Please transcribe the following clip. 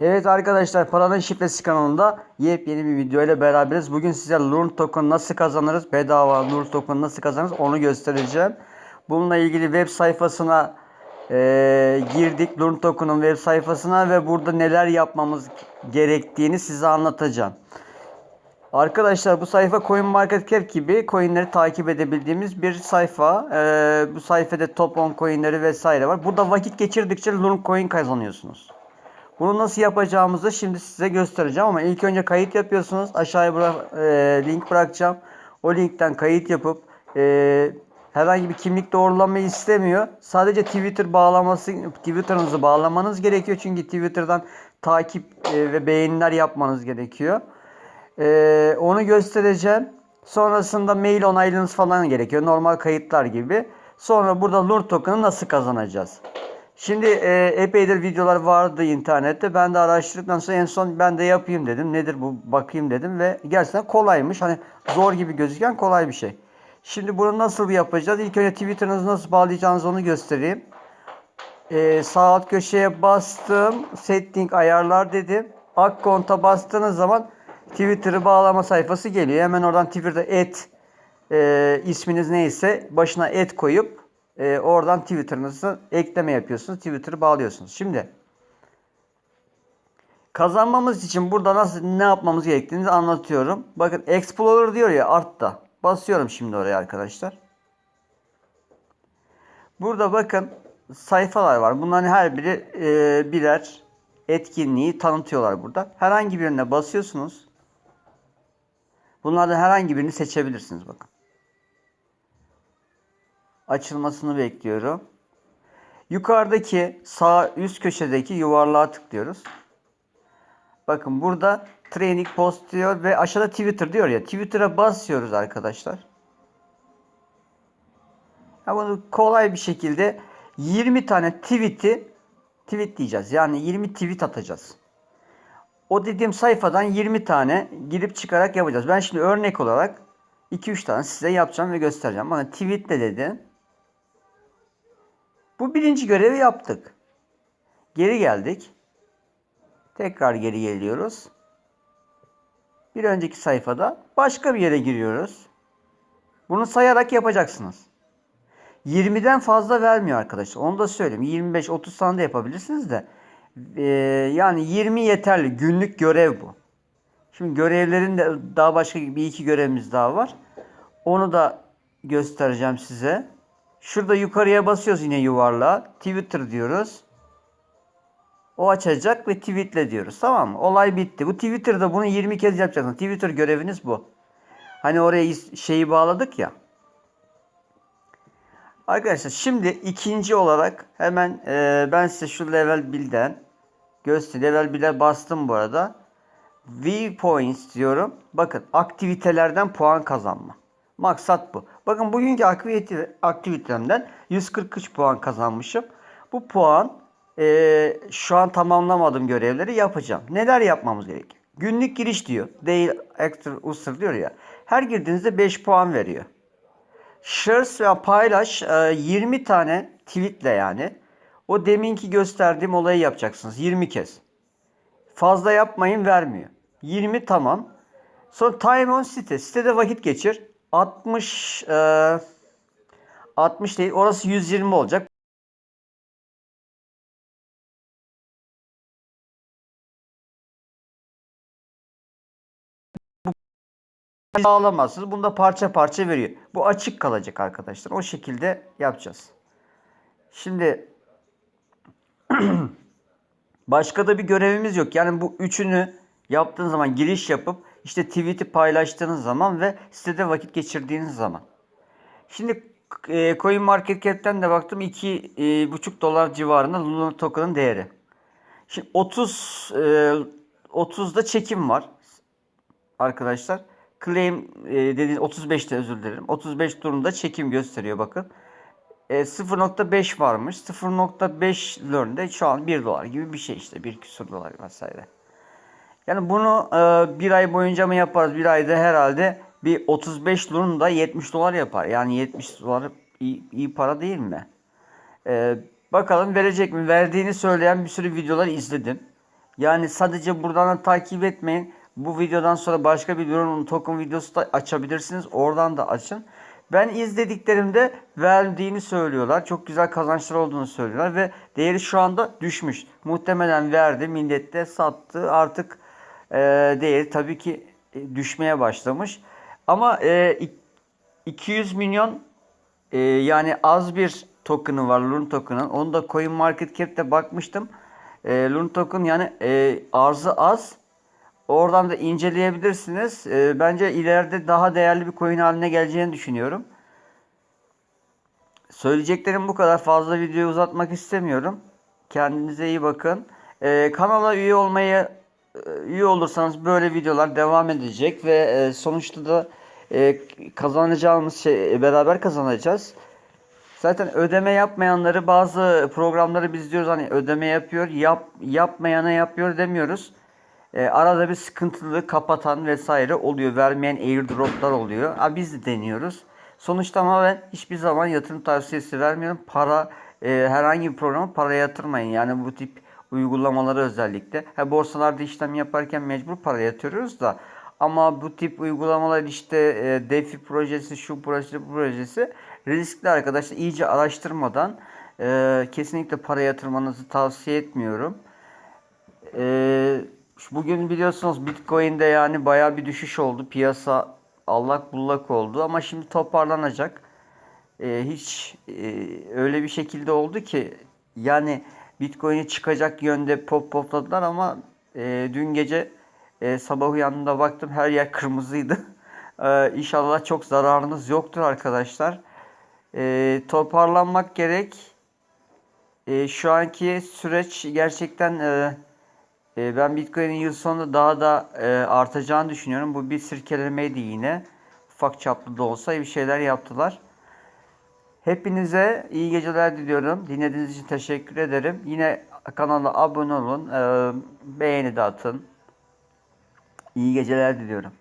Evet arkadaşlar Paranın Şifresi kanalında yepyeni bir video ile beraberiz. Bugün size Lurn Token nasıl kazanırız, bedava Lurn Token nasıl kazanırız onu göstereceğim. Bununla ilgili web sayfasına eee, girdik. Lurn Token'ın web sayfasına ve burada neler yapmamız gerektiğini size anlatacağım. Arkadaşlar bu sayfa CoinMarketCap gibi coinleri takip edebildiğimiz bir sayfa. Ee, bu sayfada top 10 coinleri vesaire var. Burada vakit geçirdikçe Lurn Coin kazanıyorsunuz. Bunu nasıl yapacağımızı şimdi size göstereceğim ama ilk önce kayıt yapıyorsunuz. Aşağıya bıra- e, link bırakacağım. O linkten kayıt yapıp e, herhangi bir kimlik doğrulamayı istemiyor. Sadece Twitter bağlaması Twitter'ınızı bağlamanız gerekiyor. Çünkü Twitter'dan takip e, ve beğeniler yapmanız gerekiyor. E, onu göstereceğim. Sonrasında mail onaylınız falan gerekiyor. Normal kayıtlar gibi. Sonra burada Lure Token'ı nasıl kazanacağız? Şimdi e, epeydir videolar vardı internette. Ben de araştırdıktan sonra en son ben de yapayım dedim. Nedir bu bakayım dedim ve gerçekten kolaymış. Hani zor gibi gözüken kolay bir şey. Şimdi bunu nasıl yapacağız? İlk önce Twitter'ınızı nasıl bağlayacağınızı onu göstereyim. E, sağ alt köşeye bastım. Setting ayarlar dedim. Akkonta bastığınız zaman Twitter'ı bağlama sayfası geliyor. Hemen oradan Twitter'da et e, isminiz neyse başına et koyup e, oradan Twitter'ınızı ekleme yapıyorsunuz. Twitter'ı bağlıyorsunuz. Şimdi kazanmamız için burada nasıl ne yapmamız gerektiğini anlatıyorum. Bakın Explorer diyor ya artta. Basıyorum şimdi oraya arkadaşlar. Burada bakın sayfalar var. Bunların her biri e, birer etkinliği tanıtıyorlar burada. Herhangi birine basıyorsunuz. Bunlardan herhangi birini seçebilirsiniz bakın. Açılmasını bekliyorum. Yukarıdaki sağ üst köşedeki yuvarlığa tıklıyoruz. Bakın burada training post diyor ve aşağıda Twitter diyor ya. Twitter'a basıyoruz arkadaşlar. Ya bunu kolay bir şekilde 20 tane tweet'i tweet diyeceğiz. Yani 20 tweet atacağız. O dediğim sayfadan 20 tane girip çıkarak yapacağız. Ben şimdi örnek olarak 2-3 tane size yapacağım ve göstereceğim. Bana tweet de dedi. Bu birinci görevi yaptık. Geri geldik. Tekrar geri geliyoruz. Bir önceki sayfada başka bir yere giriyoruz. Bunu sayarak yapacaksınız. 20'den fazla vermiyor arkadaşlar. Onu da söyleyeyim. 25-30 tane de yapabilirsiniz de. Ee, yani 20 yeterli. Günlük görev bu. Şimdi görevlerin de daha başka bir iki görevimiz daha var. Onu da göstereceğim size. Şurada yukarıya basıyoruz yine yuvarlığa. Twitter diyoruz. O açacak ve tweetle diyoruz. Tamam mı? Olay bitti. Bu Twitter'da bunu 20 kez yapacaksınız. Twitter göreviniz bu. Hani oraya şeyi bağladık ya. Arkadaşlar şimdi ikinci olarak hemen e, ben size şu level 1'den göster level 1'e bastım bu arada. Viewpoints diyorum. Bakın aktivitelerden puan kazanma. Maksat bu. Bakın bugünkü aktivite, aktivitemden 143 puan kazanmışım. Bu puan e, şu an tamamlamadığım görevleri yapacağım. Neler yapmamız gerekiyor? Günlük giriş diyor. Değil actor user diyor ya. Her girdiğinizde 5 puan veriyor. Shares ve paylaş e, 20 tane tweetle yani. O deminki gösterdiğim olayı yapacaksınız 20 kez. Fazla yapmayın vermiyor. 20 tamam. Sonra time on site. Sitede vakit geçir. 60 e, 60 değil orası 120 olacak. Bağlamazsınız. Bunda parça parça veriyor. Bu açık kalacak arkadaşlar. O şekilde yapacağız. Şimdi başka da bir görevimiz yok. Yani bu üçünü yaptığınız zaman giriş yapıp işte tweet'i paylaştığınız zaman ve sitede vakit geçirdiğiniz zaman. Şimdi e, CoinMarketCap'ten de baktım 2,5 dolar civarında Luna token'ın değeri. Şimdi 30 e, 30'da çekim var arkadaşlar. Claim e, dediğiniz 35'te özür dilerim. 35 durumda çekim gösteriyor bakın. E, 0.5 varmış. 0.5 learn'de şu an 1 dolar gibi bir şey işte. 1 küsur dolar vesaire. Yani bunu e, bir ay boyunca mı yaparız? Bir ayda herhalde bir 35 learn da 70 dolar yapar. Yani 70 dolar iyi, iyi para değil mi? E, bakalım verecek mi? Verdiğini söyleyen bir sürü videolar izledim. Yani sadece buradan da takip etmeyin. Bu videodan sonra başka bir Lurun token videosu da açabilirsiniz. Oradan da açın. Ben izlediklerimde verdiğini söylüyorlar. Çok güzel kazançlar olduğunu söylüyorlar ve değeri şu anda düşmüş. Muhtemelen verdi, millet de sattı. Artık e, değeri tabii ki e, düşmeye başlamış. Ama e, ik- 200 milyon e, yani az bir token'ı var Lun token'ın. Onu da Coin Market Cap'te bakmıştım. E, Lun token yani e, arzı az. Oradan da inceleyebilirsiniz. E, bence ileride daha değerli bir coin haline geleceğini düşünüyorum. Söyleyeceklerim bu kadar. Fazla videoyu uzatmak istemiyorum. Kendinize iyi bakın. E, kanala üye olmayı üye olursanız böyle videolar devam edecek ve e, sonuçta da e, kazanacağımız şey e, beraber kazanacağız. Zaten ödeme yapmayanları bazı programları biz diyoruz hani ödeme yapıyor, yap yapmayana yapıyor demiyoruz. E, arada bir sıkıntılı kapatan vesaire oluyor. Vermeyen airdroplar oluyor. Ha, biz de deniyoruz. Sonuçta ama ben hiçbir zaman yatırım tavsiyesi vermiyorum. Para e, herhangi bir programa para yatırmayın. Yani bu tip uygulamaları özellikle. Ha, borsalarda işlem yaparken mecbur para yatırıyoruz da ama bu tip uygulamalar işte e, DeFi projesi, şu projesi, bu projesi riskli arkadaşlar. iyice araştırmadan e, kesinlikle para yatırmanızı tavsiye etmiyorum. E, bugün biliyorsunuz Bitcoin'de yani bayağı bir düşüş oldu. Piyasa allak bullak oldu ama şimdi toparlanacak. E, hiç e, öyle bir şekilde oldu ki yani Bitcoin'i çıkacak yönde pop popladılar ama e, dün gece e, sabah uyandığımda baktım her yer kırmızıydı. E, inşallah çok zararınız yoktur arkadaşlar. E, toparlanmak gerek. E, şu anki süreç gerçekten e, e, ben Bitcoin'in yıl sonunda daha da e, artacağını düşünüyorum. Bu bir sirkelemeydi yine. Ufak çaplı da olsa bir şeyler yaptılar. Hepinize iyi geceler diliyorum. Dinlediğiniz için teşekkür ederim. Yine kanala abone olun. beğeni de atın. İyi geceler diliyorum.